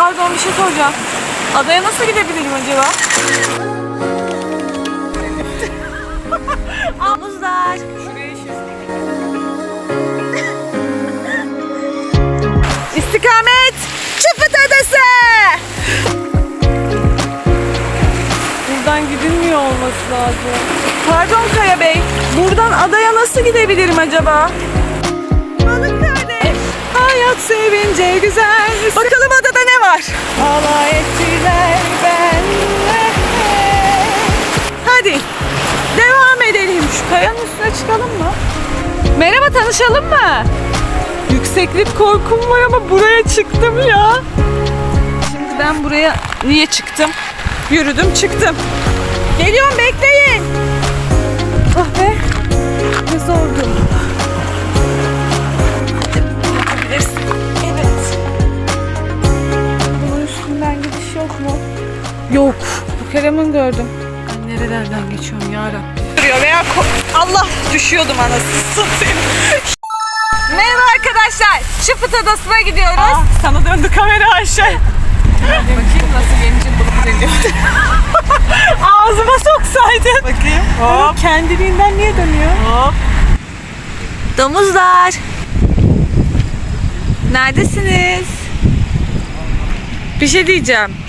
Pardon bir şey soracağım. Adaya nasıl gidebilirim acaba? Domuzlar. Şuraya İstikamet Çıpıt Adası. Buradan gidilmiyor olması lazım. Pardon Kaya Bey. Buradan adaya nasıl gidebilirim acaba? Hayat sevince güzel. Bakalım adada ne var? Alay ettiler benle. Hadi devam edelim. Şu kayanın üstüne çıkalım mı? Merhaba tanışalım mı? Yükseklik korkum var ama buraya çıktım ya. Şimdi ben buraya niye çıktım? Yürüdüm çıktım. Geliyorum bekleyin. Ah be. Ne zordu. Yok mu? Yok. Bu Kerem'in gördüm. Ben nerelerden geçiyorum ya. Duruyor veya Allah düşüyordum anasını satayım. Merhaba arkadaşlar. Çıpıt Adası'na gidiyoruz. sana döndü kamera Ayşe. Bakayım nasıl yenicim bulup geliyor. Ağzıma soksaydın. Bakayım. Hop. Kendiliğinden niye dönüyor? Hop. Domuzlar. Neredesiniz? Bir şey diyeceğim.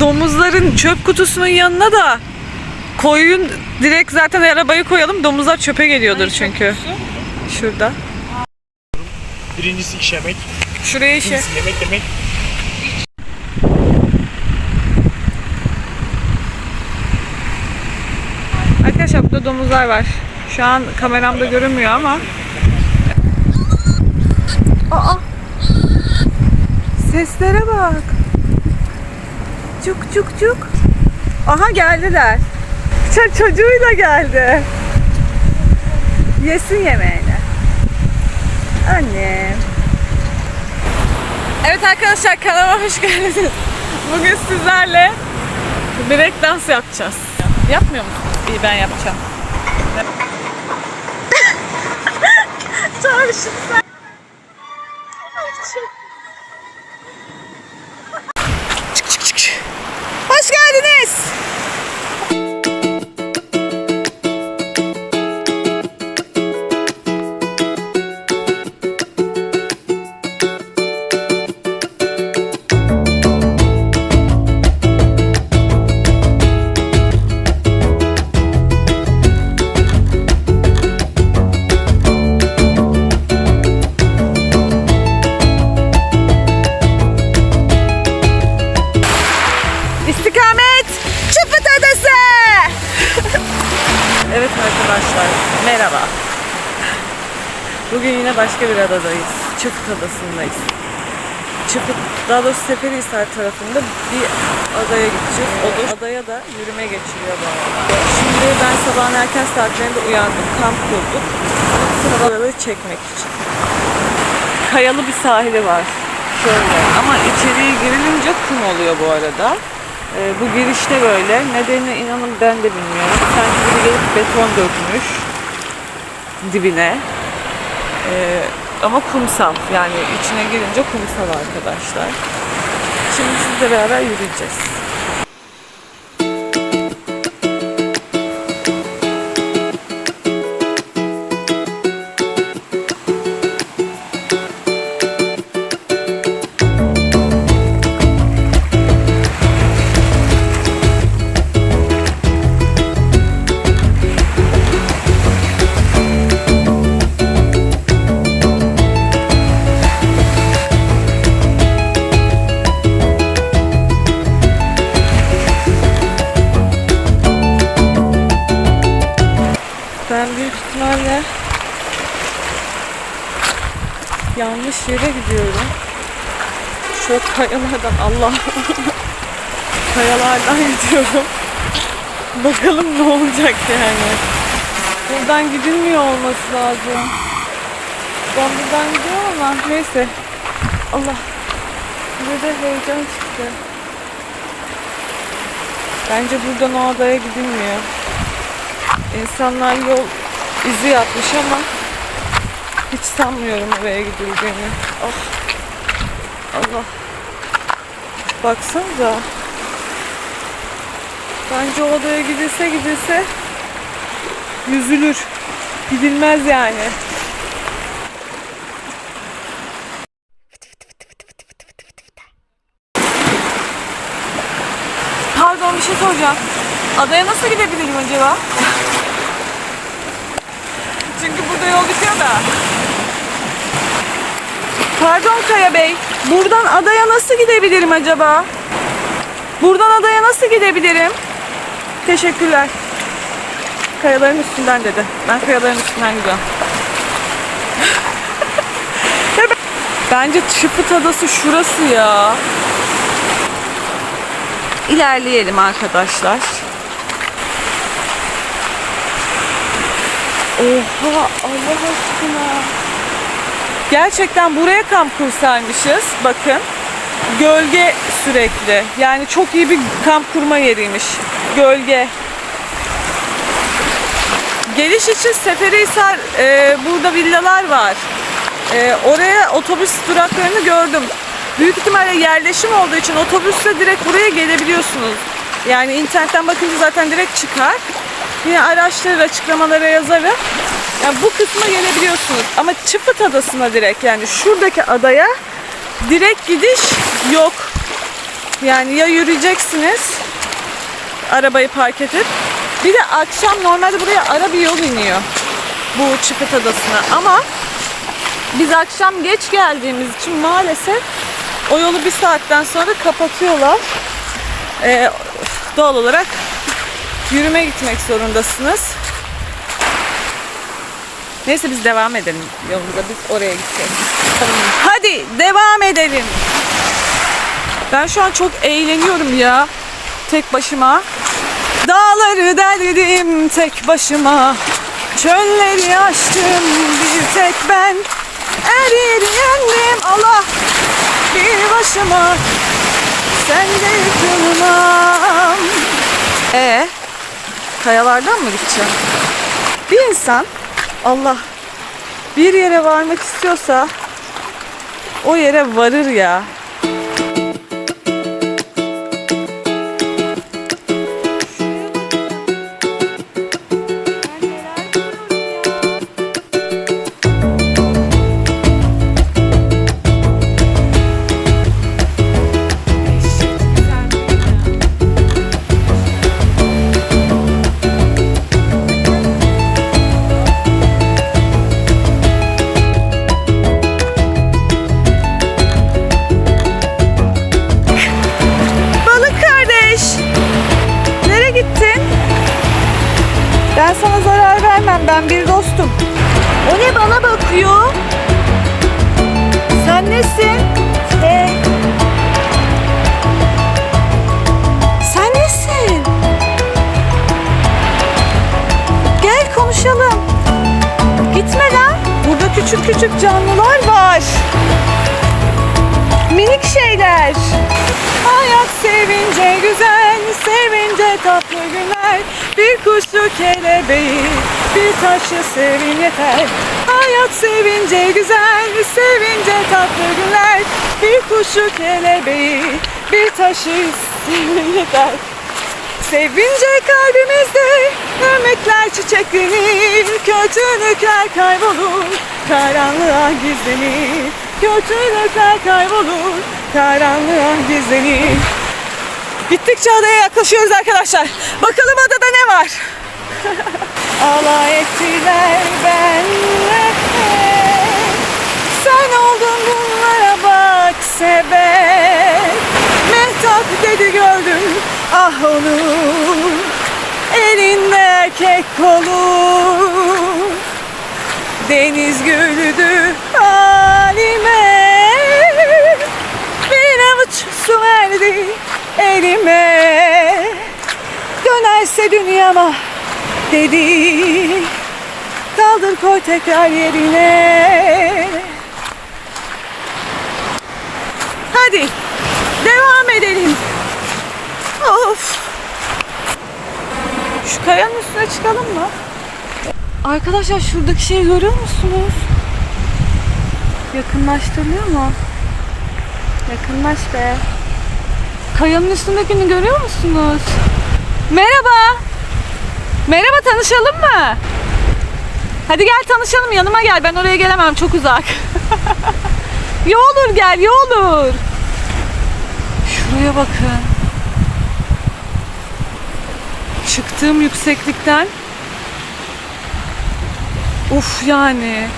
Domuzların çöp kutusunun yanına da koyun direkt zaten arabayı koyalım. Domuzlar çöpe geliyordur çünkü. Şurada. Birincisi işemek, Şuraya işe. ikincisi yemek yemek. Arkadaşlar burada domuzlar var. Şu an kameramda görünmüyor ama. Aa! Seslere bak. Cuk cuk cuk. Aha geldiler. Ç- çocuğuyla geldi. Yesin yemeğini. Annem. Evet arkadaşlar kanalıma hoş geldiniz. Bugün sizlerle break dans yapacağız. Yapmıyor musun? İyi ben yapacağım. Çağrışım sen. Çıpıt Adası'ndayız. Çıpıt, daha doğrusu Seferihisar tarafında bir adaya gideceğiz. O da adaya da yürüme geçiriyor bu arada. Şimdi ben sabahın erken saatlerinde uyandım. Kamp kurduk. Havaları çekmek için. Kayalı bir sahili var. Şöyle. Ama içeriye girilince kum oluyor bu arada. Ee, bu girişte böyle. Nedenini inanın ben de bilmiyorum. Sanki biri gelip beton dökmüş dibine. Ee, ama kumsal. Yani içine girince kumsal arkadaşlar. Şimdi sizle beraber yürüyeceğiz. Kayalardan Allah kayalardan gidiyorum. Bakalım ne olacak yani. Buradan gidilmiyor olması lazım. Ben buradan gidiyorum ama neyse. Allah. Burada heyecan çıktı. Bence buradan o adaya gidilmiyor. İnsanlar yol izi yapmış ama hiç sanmıyorum oraya gidildiğini. Oh. Allah. Baksanıza. Bence o adaya gidilse gidilse yüzülür. Gidilmez yani. Pardon bir şey soracağım. Adaya nasıl gidebilirim acaba? Çünkü burada yol bitiyor da. Pardon Kaya Bey. Buradan adaya nasıl gidebilirim acaba? Buradan adaya nasıl gidebilirim? Teşekkürler. Kayaların üstünden dedi. Ben kayaların üstünden gidiyorum. Bence Çıpıt Adası şurası ya. İlerleyelim arkadaşlar. Oha Allah aşkına. Gerçekten buraya kamp kursaymışız. Bakın. Gölge sürekli. Yani çok iyi bir kamp kurma yeriymiş. Gölge. Geliş için Seferihisar e, burada villalar var. E, oraya otobüs duraklarını gördüm. Büyük ihtimalle yerleşim olduğu için otobüsle direkt buraya gelebiliyorsunuz. Yani internetten bakınca zaten direkt çıkar. Yine araştırır açıklamalara yazarım. Yani bu kısma gelebiliyorsunuz. Ama Çıpıt Adası'na direkt yani şuradaki adaya direkt gidiş yok. Yani ya yürüyeceksiniz arabayı park edip bir de akşam normalde buraya ara bir yol iniyor bu Çıpıt Adası'na ama biz akşam geç geldiğimiz için maalesef o yolu bir saatten sonra kapatıyorlar. Ee, doğal olarak yürüme gitmek zorundasınız. Neyse biz devam edelim yolumuza. Biz oraya gideceğiz. Hadi devam edelim. Ben şu an çok eğleniyorum ya. Tek başıma. Dağları deldim tek başıma. Çölleri aştım bir tek ben. Her yeri yendim Allah bir başıma. Sen de yıkılmam. E kayalardan mı gideceğim? Bir insan Allah bir yere varmak istiyorsa o yere varır ya. Küçük küçük canlılar var. Minik şeyler. Hayat sevince güzel, sevince tatlı günler. Bir kuşu kelebeği, bir taşı sevin yeter. Hayat sevince güzel, sevince tatlı günler. Bir kuşu kelebeği, bir taşı sevin yeter. Sevince kalbimizde ümitler çiçeklenir Kötülükler kaybolur, karanlığa gizlenir Kötülükler kaybolur, karanlığa gizlenir Gittikçe adaya yaklaşıyoruz arkadaşlar. Bakalım adada ne var? Alay ettiler benle Sen oldun bunlara bak sebep ah onu Elinde erkek kolu Deniz güldü halime Bir avuç su verdi elime. Dönerse dünyama dedi Kaldır koy tekrar yerine. Hadi. Of. Şu kayanın üstüne çıkalım mı? Arkadaşlar şuradaki şeyi görüyor musunuz? Yakınlaştırılıyor mu? Yakınlaş be. Kayanın üstündekini görüyor musunuz? Merhaba. Merhaba tanışalım mı? Hadi gel tanışalım yanıma gel. Ben oraya gelemem çok uzak. ya olur gel ya olur. Şuraya bakın. Çıktığım yükseklikten Uf yani.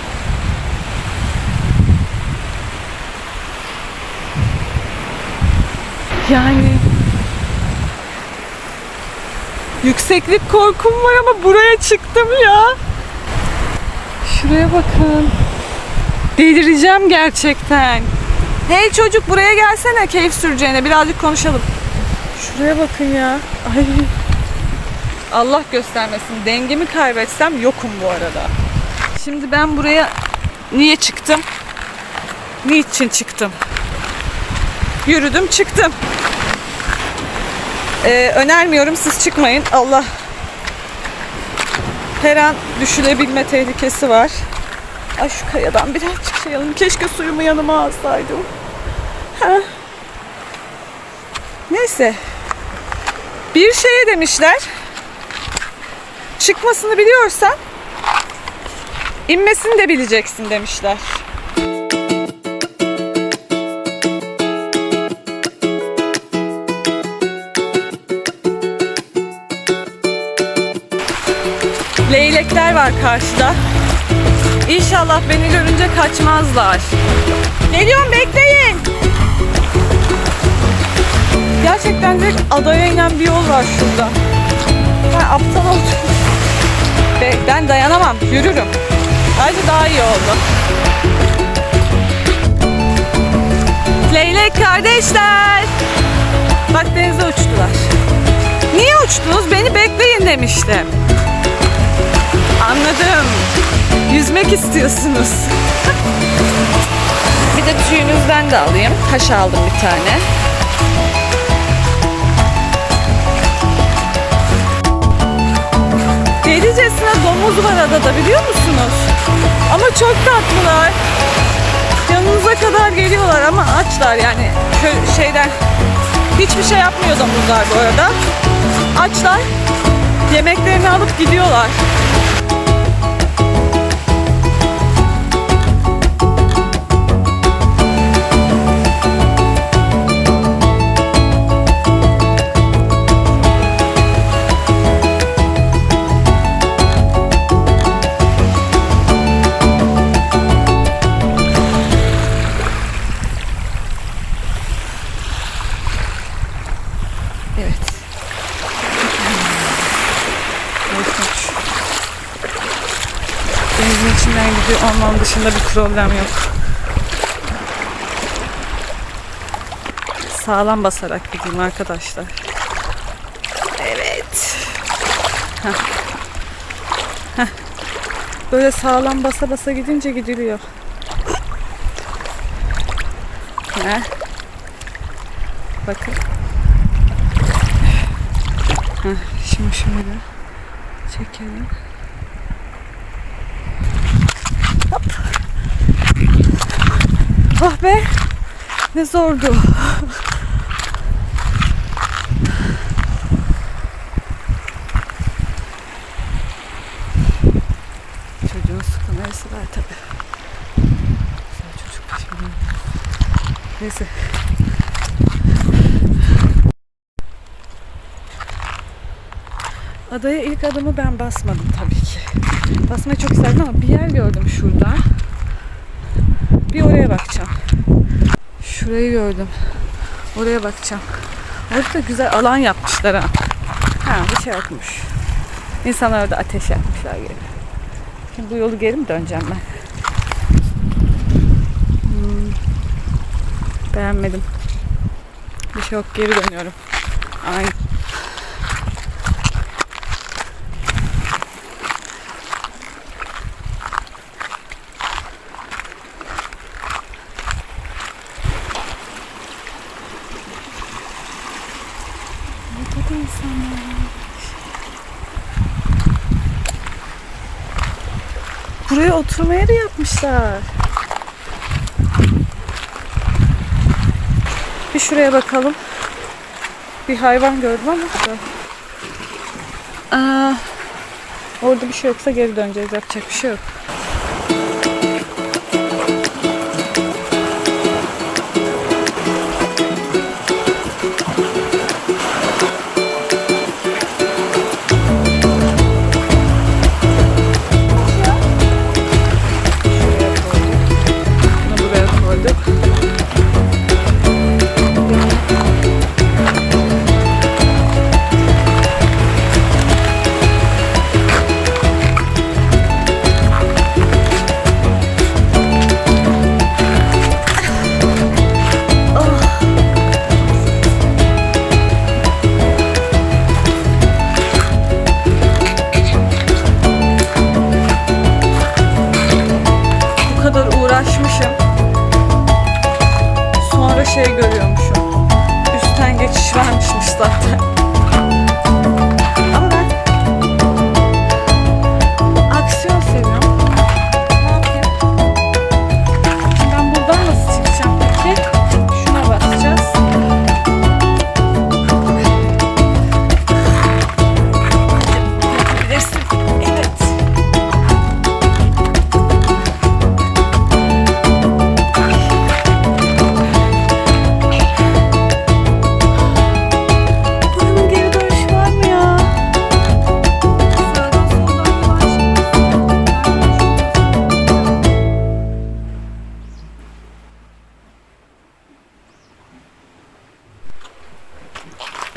Yani yükseklik korkum var ama buraya çıktım ya. Şuraya bakın. Delireceğim gerçekten. Hey çocuk buraya gelsene keyif süreceğine birazcık konuşalım. Şuraya bakın ya. Ay. Allah göstermesin. Dengemi kaybetsem yokum bu arada. Şimdi ben buraya niye çıktım? Niçin çıktım? Yürüdüm çıktım. Ee, önermiyorum siz çıkmayın. Allah her an düşülebilme tehlikesi var. Ay şu kayadan birazcık şey alalım. Keşke suyumu yanıma alsaydım. Ha. Neyse. Bir şeye demişler. Çıkmasını biliyorsan inmesini de bileceksin demişler. Leylekler var karşıda. İnşallah beni görünce kaçmazlar. Geliyorum bekleyin. Gerçekten direkt adaya inen bir yol var şurada. Ben aptal oldum. Be- Ben dayanamam. Yürürüm. Ayrıca daha iyi oldu. Leylek kardeşler. Bak denize uçtular. Niye uçtunuz? Beni bekleyin demiştim. Anladım. Yüzmek istiyorsunuz. bir de tüyünüzden de alayım. Taş aldım bir tane. Delicesine domuz var adada biliyor musunuz? Ama çok tatlılar. Yanınıza kadar geliyorlar ama açlar yani şeyden hiçbir şey yapmıyor domuzlar bu arada. Açlar. Yemeklerini alıp gidiyorlar. Olmam dışında bir problem yok. Sağlam basarak gideyim arkadaşlar. Evet. Heh. Heh. Böyle sağlam basa basa gidince gidiliyor. Heh. Bakın. Heh, şimdi şöyle çekelim. Oh be. Ne zordu. Çocuğun su kamerası var tabi. Çocuk şimdi. Neyse. Adaya ilk adımı ben basmadım tabii ki. Basmayı çok isterdim ama bir yer gördüm şurada. Bir oraya bakacağım. Şurayı gördüm. Oraya bakacağım. Orada da güzel alan yapmışlar ha. Ha bir şey yokmuş. İnsanlar orada ateş yakmışlar gibi. Şimdi bu yolu geri mi döneceğim ben? Hmm. Beğenmedim. Bir şey yok geri dönüyorum. Aynı. Burada da insanlar var. Buraya oturma yeri yapmışlar. Bir şuraya bakalım. bir hayvan gördüm ama. Aa, orada bir şey yoksa geri döneceğiz. Yapacak bir şey yok.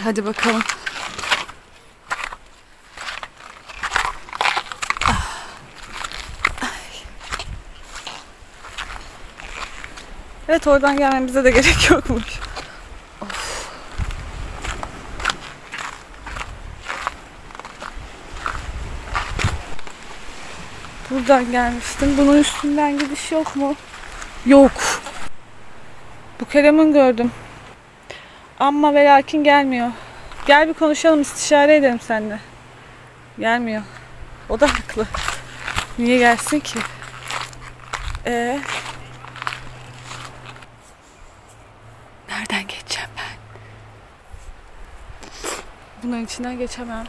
Hadi bakalım. Evet oradan gelmemize de gerek yokmuş. Buradan gelmiştim. Bunun üstünden gidiş yok mu? Yok. Bu Kerem'in gördüm. Ama ve lakin gelmiyor. Gel bir konuşalım, istişare edelim seninle. Gelmiyor. O da haklı. Niye gelsin ki? Ee? Nereden geçeceğim ben? Bunların içinden geçemem.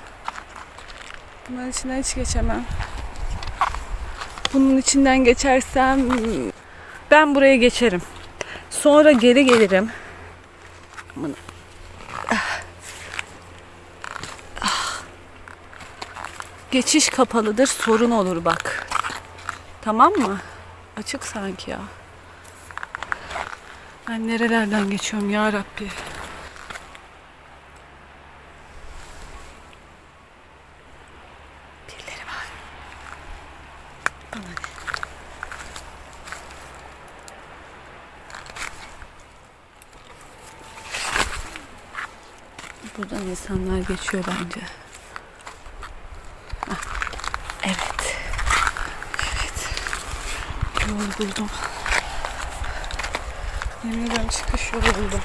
Bunların içinden hiç geçemem. Bunun içinden geçersem ben buraya geçerim. Sonra geri gelirim. Ah. Geçiş kapalıdır, sorun olur bak. Tamam mı? Açık sanki ya. Ben nerelerden geçiyorum ya Rabbi. İnsanlar geçiyor bence. Ah, Evet. Evet. Yol buldum. Yemin ederim çıkış yolu buldum.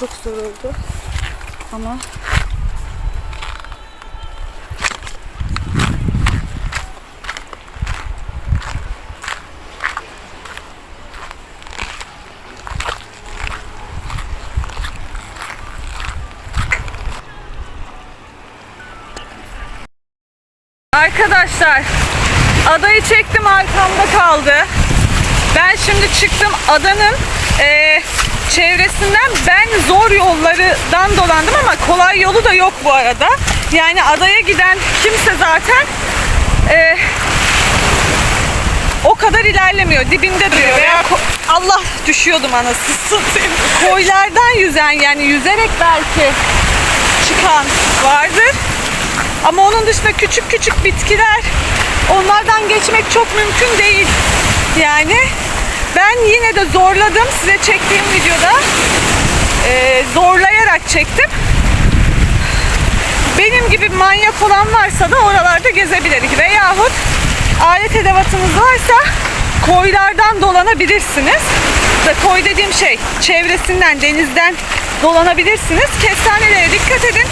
Çok zor oldu. Ama Arkadaşlar adayı çektim arkamda kaldı. Ben şimdi çıktım adanın eee, çevresinden ben zor yollardan dolandım ama kolay yolu da yok bu arada. Yani adaya giden kimse zaten eee, o kadar ilerlemiyor. Dibinde duruyor. Veya Allah düşüyordum anasını. Koylardan yüzen yani yüzerek belki çıkan vardır. Ama onun dışında küçük küçük bitkiler onlardan geçmek çok mümkün değil. Yani ben yine de zorladım size çektiğim videoda Ee, zorlayarak çektim. Benim gibi manyak olan varsa da oralarda gezebilir. Veyahut alet edevatınız varsa koylardan dolanabilirsiniz. Koy dediğim şey çevresinden denizden dolanabilirsiniz. Kestanelere dikkat edin.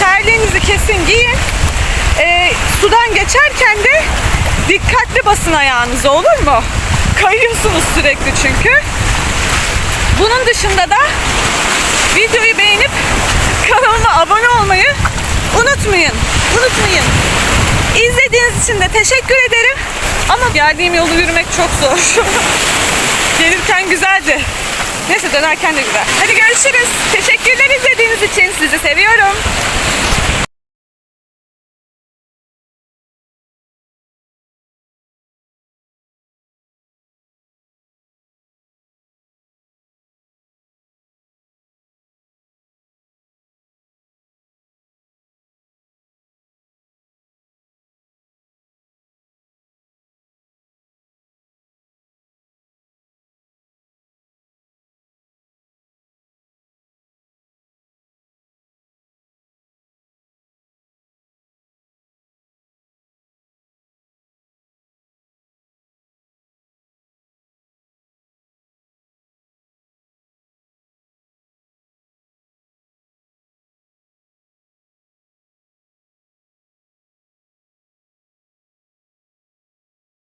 Terliğinizi kesin giyin. Ee, sudan geçerken de dikkatli basın ayağınıza olur mu? Kayıyorsunuz sürekli çünkü. Bunun dışında da videoyu beğenip unutmayın. Unutmayın. İzlediğiniz için de teşekkür ederim. Ama geldiğim yolu yürümek çok zor. Gelirken güzeldi. Neyse dönerken de güzel. Hadi görüşürüz. Teşekkürler izlediğiniz için. Sizi seviyorum.